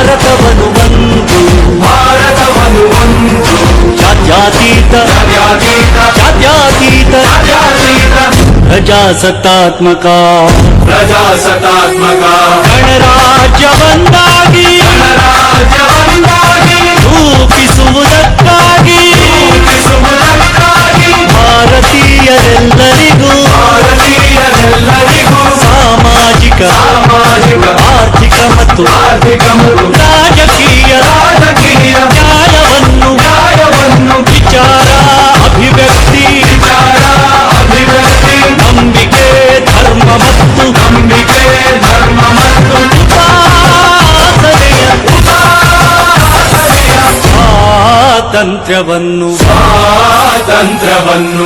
ಭಾರತವನ್ನು ಒಂದು. ಭಾರತವನ್ನು ಒಂದು. ಜಾತ್ಯಾತೀತ. ಜಾತ್ಯತೀತ. ಪ್ರಜಾಸತ್ತಾತ್ಮಕ. ಪ್ರಜಾಸತ್ತಾತ್ಮಕ. ಗಣರಾಜ್ಯ ಬಂದಾಗಿ ರೂಪಿಸುವುದಕ್ಕಾಗಿ. ಭಾರತೀಯರೆಲ್ಲರಿಗೂ. ಸಾಮಾಜಿಕ. ಸಾಮಾಜಿಕ. ಮತ್ತು ಆರ್ಥಿಕ ಮತ್ತು ರಾಜಕೀಯ ರಾಜಕೀಯ ನ್ಯಾಯವನ್ನು ನ್ಯಾಯವನ್ನು ವಿಚಾರ ಅಭಿವ್ಯಕ್ತಿ ವಿಚಾರ ಅಭಿವ್ಯಕ್ತಿ ನಂಬಿಕೆ ಧರ್ಮ ಮತ್ತು ನಂಬಿಕೆ ಧರ್ಮ ಮತ್ತು ಉಪಾಸನೆಯ ಉಪಾಸನೆಯ ಸ್ವಾತಂತ್ರ್ಯವನ್ನು ಸ್ವಾತಂತ್ರ್ಯವನ್ನು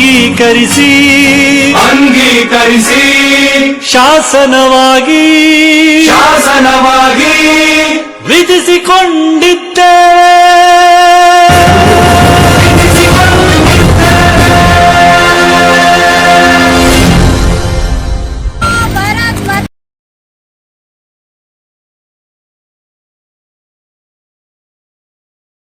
ಅಂಗೀಕರಿಸಿ. ಅಂಗೀಕರಿಸಿ. ಶಾಸನವಾಗಿ. ಶಾಸನವಾಗಿ.